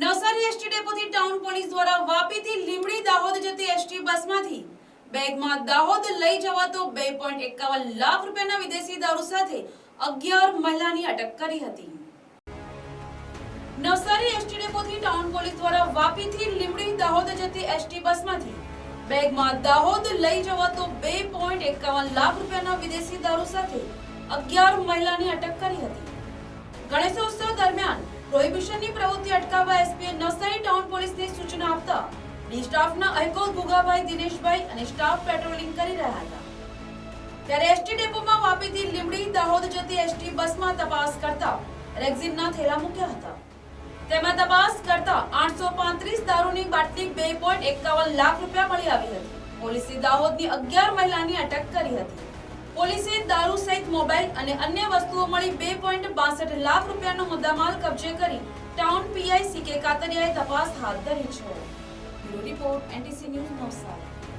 Navsari ST ડેપોથી town police દ્વારા વાપીથી લીમડી દાહોદ જતી એસટી બસમાંથી બેગમાં દાહોદ લઈ જવાતો બે પોઈન્ટ એકાવન લાખ રૂપિયાના વિદેશી દારૂ સાથે અગિયાર મહિલાની અટક કરી હતી. નવસારી એસટી ડેપોથી ટાઉન પોલીસ દ્વારા વાપીથી લીમડી દાહોદ જતી એસટી બસમાંથી બેગમાં દાહોદ લઈ જવાતો બે પોઈન્ટ એકાવન લાખ રૂપિયાના વિદેશી દારૂ સાથે અગિયાર મહિલાની અટક કરી હતી. ગણેશોત્સવ દરમિયાન પ્રોહિબિશનની પ્રવૃત્તિ અટકાવવા એસપી નવસારી ટાઉન પોલીસને સૂચના આપતા ડી સ્ટાફના અહેકોલ ભુગાભાઈ દિનેશભાઈ અને સ્ટાફ પેટ્રોલિંગ કરી રહ્યા હતા. ત્યારે એસટી ડેપોમાં વાપીથી લીમડી, દાહોદ જતી એસટી બસમાં તપાસ કરતા રેક્ઝિનના થેલા મૂક્યા હતા. તેમાં તપાસ કરતા આઠસો પાંત્રીસ દારૂની બાટલી બે પોઈન્ટ એકાવન લાખ રૂપિયા મળી આવી હતી. પોલીસે દાહોદની અગિયાર મહિલાની અટક કરી હતી. પોલીસે દારૂ સહિત મોબાઈલ અને અન્ય વસ્તુઓ મળી બે પોઈન્ટ બાસઠ લાખ રૂપિયાનો મુદ્દામાલ કબજે કરી ટાઉન પીઆઈ સી કે કાતરિયાએ તપાસ હાથ ધરી છે. Bureau report NTC news Navsari.